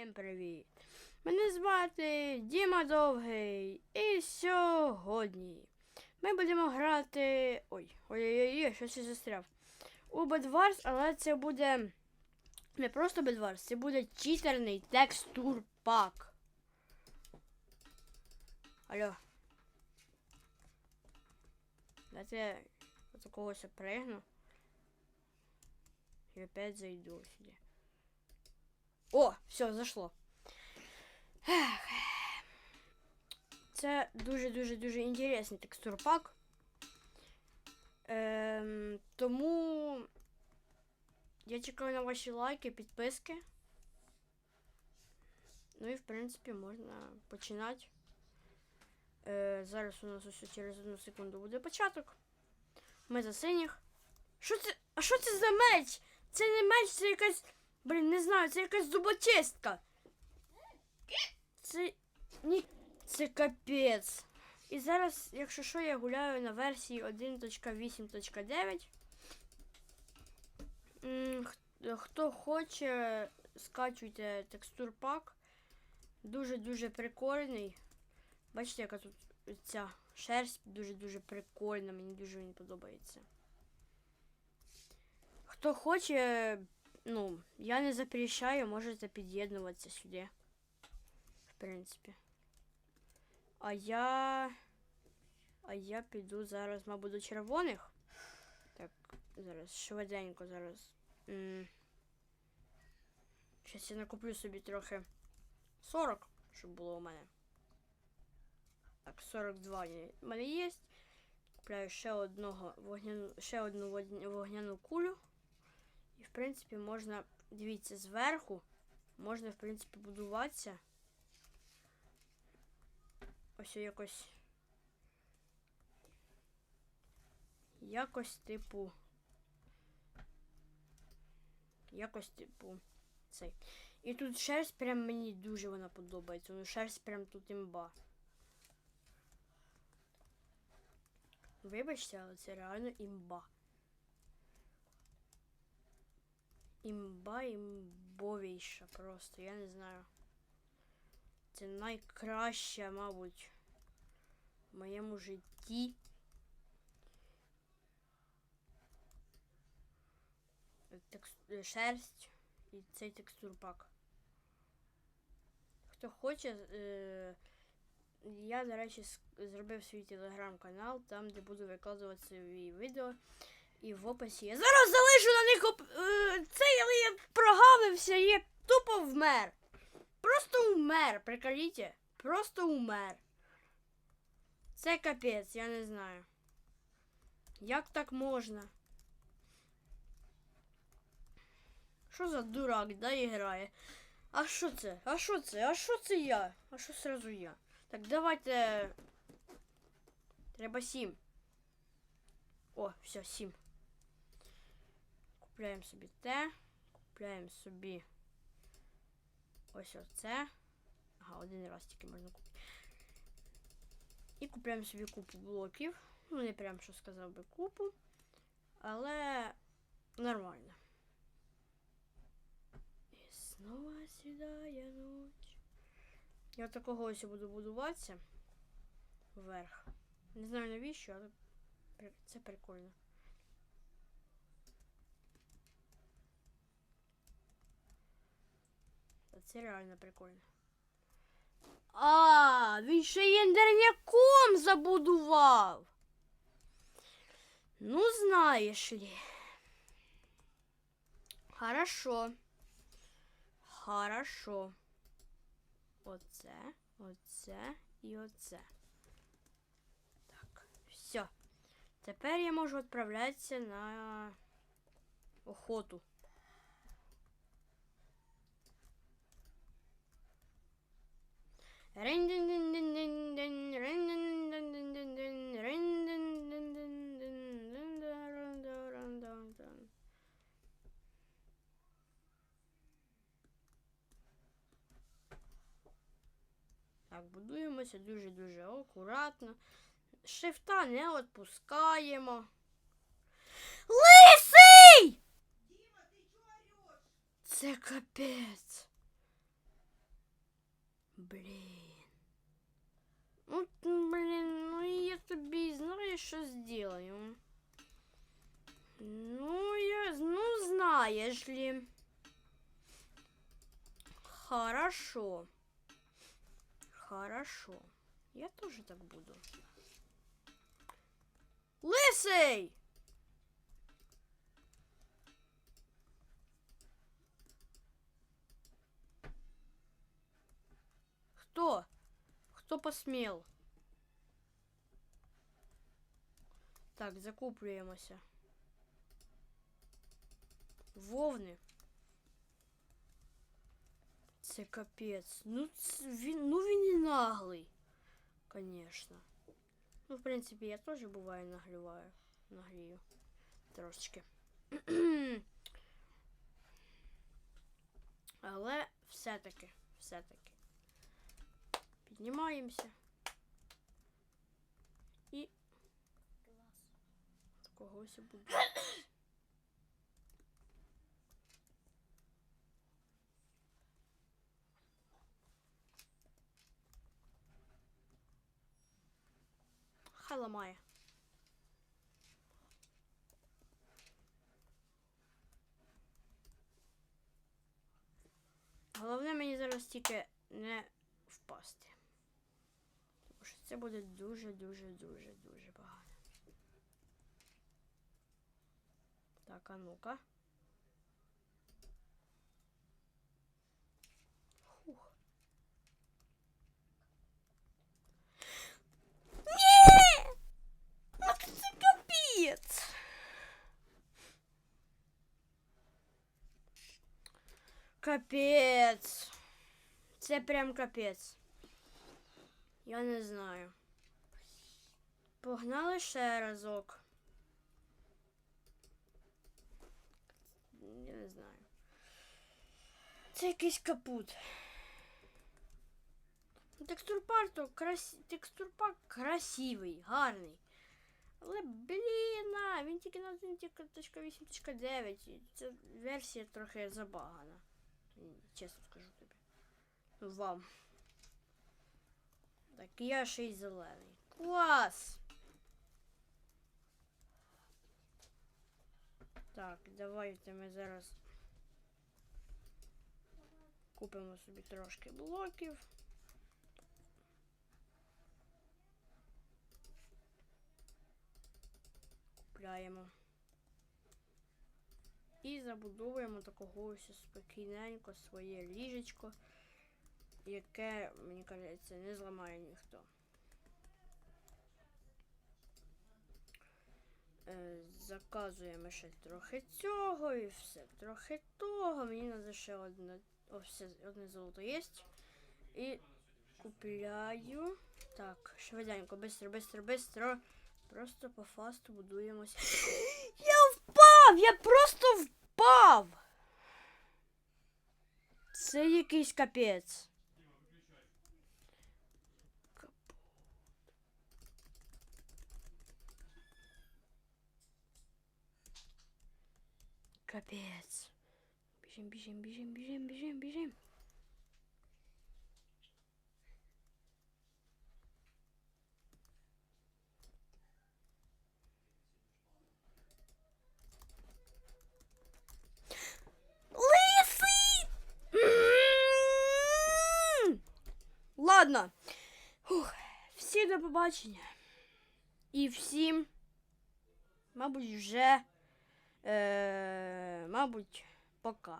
Всім привіт! Мене звати Діма Довгий. І сьогодні ми будемо грати. Ой, ой-ой-ой, щось я застряв. У Bedwars, але це буде не просто Bedwars, це буде читерний текстур пак. Алло. Дайте я от когось пригну. І опять зайду сюди. О, все, зашло. Це дуже-дуже дуже інтересний текстурпак. Ем, тому я чекаю на ваші лайки, підписки. Ну і в принципі можна починати. Е, зараз у нас ось через одну секунду буде початок. Ми за синіх. Що це? А що це за меч? Це не меч, це якась. Блін, не знаю, це якась зубочистка. Це. Ні. Це капець. І зараз, якщо що, я гуляю на версії 1.8.9. Хто хоче, скачуйте текстур пак. Дуже-дуже прикольний. Бачите, яка тут ця шерсть дуже-дуже прикольна, мені дуже він подобається. Хто хоче, ну, я не запрещаю, можете під'єднуватися сюди. В принципі. А я. А я піду зараз, мабуть, до червоних. Так, зараз швиденько зараз. Щас я накуплю собі трохи 40, щоб було у мене. Так, 42 є- в мене є. Купляю ще одного вогняну, ще одну вогня- вогняну кулю. Принципі, можна, дивіться, зверху можна, в принципі, будуватися. Ось якось. Якось типу. Якось типу. Цей. І тут шерсть прям мені дуже вона подобається. Ну, шерсть прям тут імба. Вибачте, але це реально імба. Імба імбовіша просто, я не знаю. Це найкраще, мабуть, в моєму житті. Шерсть і цей текстурпак. Хто хоче, е... я, до речі, зробив свій телеграм-канал, там, де буду викладувати свої відео. І в описі я зараз залишу на них оп... е, цей, але я прогавився, я тупо вмер. Просто умер, приколіте. Просто умер. Це капець, я не знаю. Як так можна? Що за дурак, да, і грає? А що це? А що це? А що це я? А що сразу я? Так, давайте. Треба сім. О, все, сім. Купляємо собі те. Купляємо собі ось оце. Ага, один раз тільки можна купити. І купляємо собі купу блоків. Ну, не прям що сказав би купу. Але нормально. І знову сідає ніч. Я такого ось буду будуватися вверх. Не знаю навіщо, але це прикольно. Це реально прикольно. А, він ще й ендерняком забудував. Ну, знаєш ли. Хорошо. Хорошо. Оце, оце і оце. Так, все. Тепер я можу відправлятися на охоту. Так, будуємося дуже-дуже акуратно. Шифта не відпускаємо. Лисий! Це капець. блін. Ну, т- блін, ну я тобі знаєш, що зроблю. Ну, я, ну, знаєш ли. Хорошо. Хорошо. Я тоже так буду. Лысый! Кто посмел? Так, закуплюємося. Вовни. Це капець. Ну, він, ну він і наглий. Конечно. Ну, в принципі, я теж буває наглюваю. Наглію. Трошечки. Але все-таки, все-таки. Піднімаємося. І когось буде. Хай ламає. Головне мені зараз тільки не впасти. Це буде дуже-дуже-дуже дуже погано. Так, а ну-ка. Фух. Ні! Ну. Це прям капець. Я не знаю. Погнали ще разок. Я не знаю. Це якийсь капут. Текстурпак то крас... текстурпак красивий, гарний. Але, блін, він тільки на 1.8.9. Ця версія трохи забагана. Чесно скажу тобі. Ну, Вам. Так, я ще й зелений. Клас! Так, давайте ми зараз купимо собі трошки блоків. Купляємо. І забудовуємо такого ось спокійненько своє ліжечко, яке, мені кажеться, не зламає ніхто. Е, заказуємо ще трохи цього і все. Трохи того. Мені треба ще одне, о, все, одне золото є. І купляю. Так, швиденько, бистро, бистро, бистро. Просто по фасту будуємося. Я впав! Я просто впав! Це якийсь капець. Капець. Біжим, біжим, біжим, біжим, біжим, біжим. Лисий! М! Ладно. Фух. Всім до побачення. І всім, мабуть, вже, е, мабуть, пока.